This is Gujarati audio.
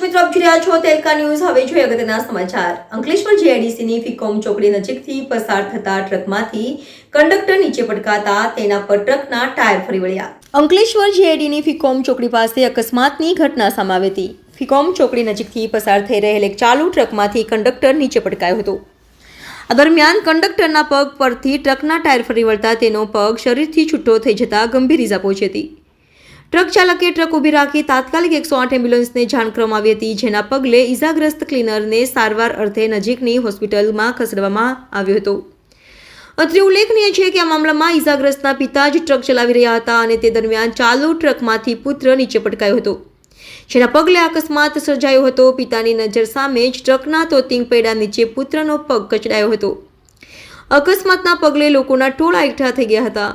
મિત્રો, આપ જોઈ રહ્યા છો તેલકા ન્યૂઝ. હવે જોઈએ અગત્યના સમાચાર. અંકલેશ્વર જીઆઈડીસીની ફિકોમ ચોકડી નજીકથી પસાર થતા ટ્રકમાંથી કંડક્ટર નીચે પટકાતા તેના પર ટ્રકના ટાયર ફરી વળ્યા. અંકલેશ્વર જીઆઈડીની ફિકોમ ચોકડી પાસે અકસ્માતની ઘટના સામે આવી હતી. ફિકોમ ચોકડી નજીકથી પસાર થઈ રહેલ એક ચાલુ ટ્રકમાંથી કંડક્ટર નીચે પટકાયો હતો. આ દરમિયાન કંડક્ટરના પગ પરથી ટ્રકના ટાયર ફરી વળતા તેનો પગ શરીરથી છૂટો થઈ જતા ગંભીર ઇજા પહોંચી હતી. ટ્રક ચાલકે ટ્રક ઊભી રાખી તાત્કાલિક એકસો આઠ એમ્બ્યુલન્સને જાણ કરવામાં આવી હતી, જેના પગલે ઇજાગ્રસ્ત ક્લીનરને સારવાર અર્થે નજીકની હોસ્પિટલમાં ખસેડવામાં આવ્યો હતો. અત્રે ઉલ્લેખનીય છે કે આ મામલામાં ઇજાગ્રસ્તના પિતા જ ટ્રક ચલાવી રહ્યા હતા અને તે દરમિયાન ચાલુ ટ્રકમાંથી પુત્ર નીચે પટકાયો હતો. જેના પગલે અકસ્માત સર્જાયો હતો, પિતાની નજર સામે જ ટ્રકના તોતિંગ પૈડા નીચે પુત્રનો પગ કચડાયો હતો. અકસ્માતના પગલે લોકોના ટોળા એકઠા થઈ ગયા હતા.